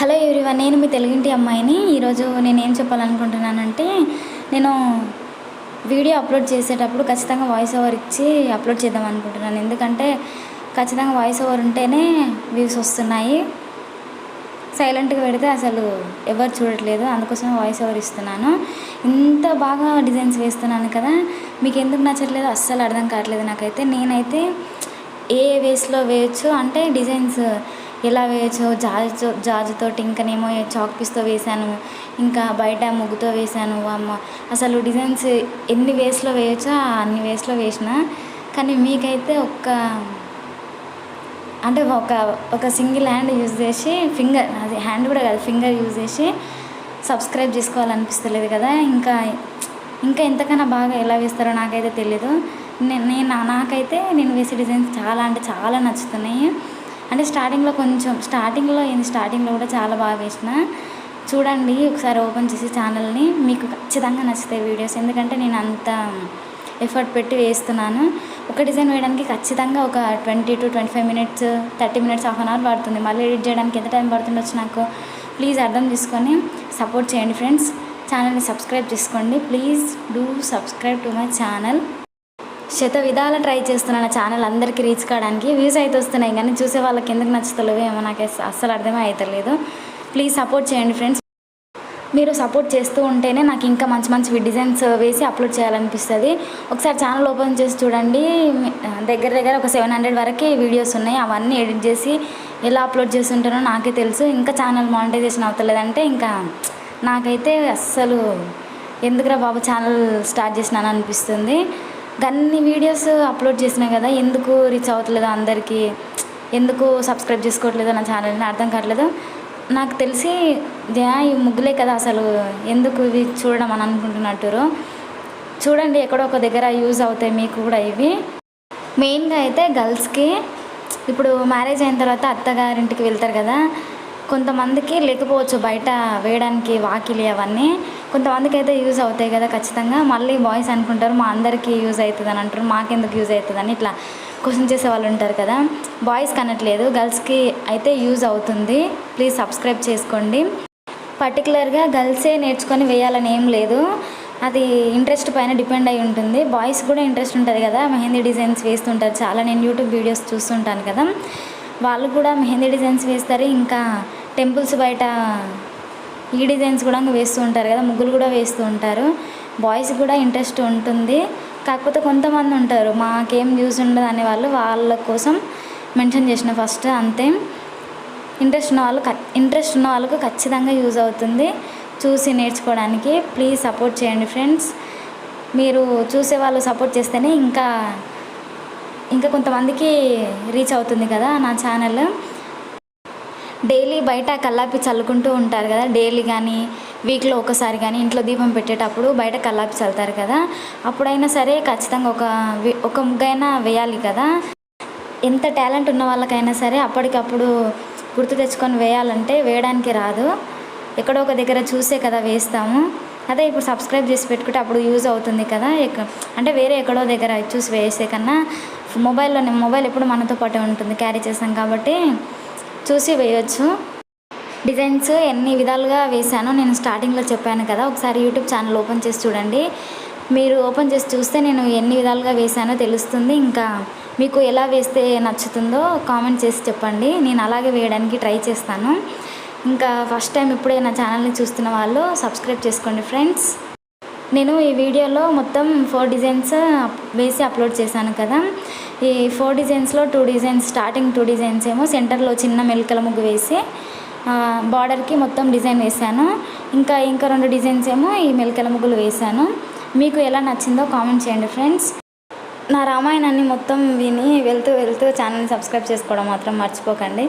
Hello everyone నేను మీ తెలుగింటి అమ్మాయిని. ఈరోజు నేను ఏం చెప్పాలనుకుంటున్నానంటే నేను వీడియో అప్లోడ్ చేసేటప్పుడు ఖచ్చితంగా వాయిస్ ఓవర్ ఇచ్చి అప్లోడ్ చేద్దాం అనుకుంటున్నాను. ఎందుకంటే ఖచ్చితంగా వాయిస్ ఓవర్ ఉంటేనే వ్యూస్ వస్తున్నాయి. సైలెంట్గా పెడితే అసలు ఎవరు చూడట్లేదు. అందుకోసం వాయిస్ ఓవర్ ఇస్తున్నాను. ఇంత బాగా డిజైన్స్ వేస్తున్నాను కదా మీకు ఎందుకు నచ్చట్లేదు? అస్సలు అర్థం కావట్లేదు నాకైతే. నేనైతే ఏ వేస్లో వేయచ్చు? అంటే డిజైన్స్ ఎలా వేయచ్చో జాజు జాజుతోటి ఇంకనేమో చాక్ పీస్తో వేశాను. ఇంకా బయట ముగ్గుతో వేశాను. అమ్మ అసలు డిజైన్స్ ఎన్ని వేస్లో వేయచ్చో అన్ని వేస్లో వేసిన కానీ మీకైతే ఒక్క అంటే ఒక ఒక సింగిల్ హ్యాండ్ యూజ్ చేసి ఫింగర్ అది హ్యాండ్ కూడా కాదు ఫింగర్ యూజ్ చేసి సబ్స్క్రైబ్ చేసుకోవాలనిపిస్తలేదు కదా. ఇంకా ఇంకా ఎంతకన్నా బాగా ఎలా వేస్తారో నాకైతే తెలీదు. నేను నాకైతే నేను వేసే డిజైన్స్ చాలా అంటే చాలా నచ్చుతున్నాయి. అంటే స్టార్టింగ్లో కొంచెం స్టార్టింగ్లో ఏంది స్టార్టింగ్లో కూడా చాలా బాగా వేసిన. చూడండి ఒకసారి ఓపెన్ చేసి ఛానల్ని. మీకు ఖచ్చితంగా నచ్చుతాయి వీడియోస్. ఎందుకంటే నేను అంత ఎఫర్ట్ పెట్టి వేస్తున్నాను. ఒక డిజైన్ వేయడానికి ఖచ్చితంగా ఒక twenty two twenty five minutes thirty minutes half an hour పడుతుంది. మళ్ళీ ఎడిట్ చేయడానికి ఎంత టైం పడుతుండొచ్చు నాకు ప్లీజ్ అర్థం చేసుకొని సపోర్ట్ చేయండి ఫ్రెండ్స్. ఛానల్ని సబ్స్క్రైబ్ చేసుకోండి. Please do subscribe to my channel. శత విధాల ట్రై చేస్తున్నాను ఛానల్ అందరికీ రీచ్ కావడానికి. వ్యూస్ అయితే వస్తున్నాయి కానీ చూసే వాళ్ళకి ఎందుకు నచ్చుతలేవు ఏమో నాకు అస్సలు అర్థమే అవుతలేదు ప్లీజ్ సపోర్ట్ చేయండి ఫ్రెండ్స్. మీరు సపోర్ట్ చేస్తూ ఉంటేనే నాకు ఇంకా మంచి మంచి డిజైన్స్ వేసి అప్లోడ్ చేయాలనిపిస్తుంది. ఒకసారి ఛానల్ ఓపెన్ చేసి చూడండి. దగ్గర దగ్గర ఒక సెవెన్ హండ్రెడ్ వరకు వీడియోస్ ఉన్నాయి. అవన్నీ ఎడిట్ చేసి ఎలా అప్లోడ్ చేస్తుంటానో నాకే తెలుసు. ఇంకా ఛానల్ మానిటైజేషన్ అవుతలేదంటే ఇంకా నాకైతే అస్సలు ఎందుకురా బాబు ఛానల్ స్టార్ట్ చేసినాను అనిపిస్తుంది అన్ని వీడియోస్ అప్లోడ్ చేసినా కదా ఎందుకు రీచ్ అవ్వట్లేదు అందరికీ? ఎందుకు సబ్స్క్రైబ్ చేసుకోవట్లేదు నా? ఛానల్ని అర్థం కావట్లేదు? నాకు తెలిసి జయా ఈ ముగ్గులే కదా అసలు ఎందుకు ఇవి చూడడం అని అనుకుంటున్నట్టు చూడండి ఎక్కడో ఒక దగ్గర యూజ్ అవుతాయి మీకు కూడా ఇవి. మెయిన్గా అయితే గర్ల్స్కి ఇప్పుడు మ్యారేజ్ అయిన తర్వాత అత్తగారింటికి వెళ్తారు కదా కొంతమందికి లేకపోవచ్చు బయట వేయడానికి వాకిలి అవన్నీ. కొంతమందికి అయితే యూజ్ అవుతాయి కదా ఖచ్చితంగా. మళ్ళీ బాయ్స్ అనుకుంటారు మా అందరికీ యూజ్ అవుతుంది అని అంటారు. మాకెందుకు యూజ్ అవుతుందని ఇట్లా క్వశ్చన్ చేసే వాళ్ళు ఉంటారు కదా. బాయ్స్ కనట్లేదు గర్ల్స్కి అయితే యూజ్ అవుతుంది. ప్లీజ్ సబ్స్క్రైబ్ చేసుకోండి. పర్టికులర్గా గర్ల్సే నేర్చుకొని వేయాలని ఏం లేదు. అది ఇంట్రెస్ట్ పైన డిపెండ్ అయి ఉంటుంది. బాయ్స్ కూడా ఇంట్రెస్ట్ ఉంటుంది కదా. మెహందీ డిజైన్స్ వేస్తుంటారు. చాలా నేను యూట్యూబ్ వీడియోస్ చూస్తుంటాను కదా. వాళ్ళు కూడా మెహందీ డిజైన్స్ వేస్తారు. ఇంకా టెంపుల్స్ బయట ఈ డిజైన్స్ కూడా వేస్తూ ఉంటారు కదా ముగ్గులు కూడా వేస్తూ ఉంటారు. బాయ్స్కి కూడా ఇంట్రెస్ట్ ఉంటుంది. కాకపోతే కొంతమంది ఉంటారు మాకేం యూజ్ ఉండదు అనే వాళ్ళు వాళ్ళ కోసం మెన్షన్ చేసిన ఫస్ట్ అంతే. ఇంట్రెస్ట్ ఉన్న వాళ్ళు ఇంట్రెస్ట్ ఉన్న వాళ్ళకు ఖచ్చితంగా యూజ్ అవుతుంది. చూసి నేర్చుకోవడానికి ప్లీజ్ సపోర్ట్ చేయండి ఫ్రెండ్స్ మీరు చూసే వాళ్ళు సపోర్ట్ చేస్తేనే ఇంకా ఇంకా కొంతమందికి రీచ్ అవుతుంది కదా నా ఛానల్ డైలీ బయట కల్లాపి చల్లుకుంటూ ఉంటారు కదా డైలీ కానీ వీక్లో ఒకసారి కానీ ఇంట్లో దీపం పెట్టేటప్పుడు బయట కల్లాపి చల్లుతారు కదా అప్పుడైనా సరే ఖచ్చితంగా ఒక ఒక ముగ్గైనా వేయాలి కదా. ఎంత టాలెంట్ ఉన్న వాళ్ళకైనా సరే అప్పటికప్పుడు గుర్తు తెచ్చుకొని వేయాలంటే వేయడానికి రాదు. ఎక్కడో ఒక దగ్గర చూసే కదా వేస్తాము. అదే ఇప్పుడు సబ్స్క్రైబ్ చేసి పెట్టుకుంటే అప్పుడు యూజ్ అవుతుంది కదా అంటే వేరే ఎక్కడో దగ్గర చూసి వేసే కన్నా మొబైల్లోనే మొబైల్ ఎప్పుడు మనతో పాటే ఉంటుంది క్యారీ చేస్తాం కాబట్టి చూసి వేయొచ్చు. డిజైన్స్ ఎన్ని విధాలుగా వేశానో నేను స్టార్టింగ్లో చెప్పాను కదా. ఒకసారి యూట్యూబ్ ఛానల్ ఓపెన్ చేసి చూడండి. మీరు ఓపెన్ చేసి చూస్తే నేను ఎన్ని విధాలుగా వేశానో తెలుస్తుంది. ఇంకా మీకు ఎలా వేస్తే నచ్చుతుందో కామెంట్ చేసి చెప్పండి. నేను అలాగే వేయడానికి ట్రై చేస్తాను. ఇంకా ఫస్ట్ టైం ఇప్పుడే నా ఛానల్ని చూస్తున్న వాళ్ళు సబ్స్క్రైబ్ చేసుకోండి ఫ్రెండ్స్ నేను ఈ వీడియోలో మొత్తం ఫోర్ డిజైన్స్ వేసి అప్లోడ్ చేశాను కదా. ఈ four డిజైన్స్లో two designs starting two designs ఏమో సెంటర్లో చిన్న మెలికల ముగ్గు వేసి బార్డర్కి మొత్తం డిజైన్ వేశాను ఇంకా ఇంకా రెండు డిజైన్స్ ఏమో ఈ మెలికల ముగ్గులు వేశాను మీకు ఎలా నచ్చిందో కామెంట్ చేయండి ఫ్రెండ్స్. నా రామాయణాన్ని మొత్తం విని వెళ్తూ వెళ్తూ ఛానల్ని సబ్స్క్రైబ్ చేసుకోవడం మాత్రం మర్చిపోకండి.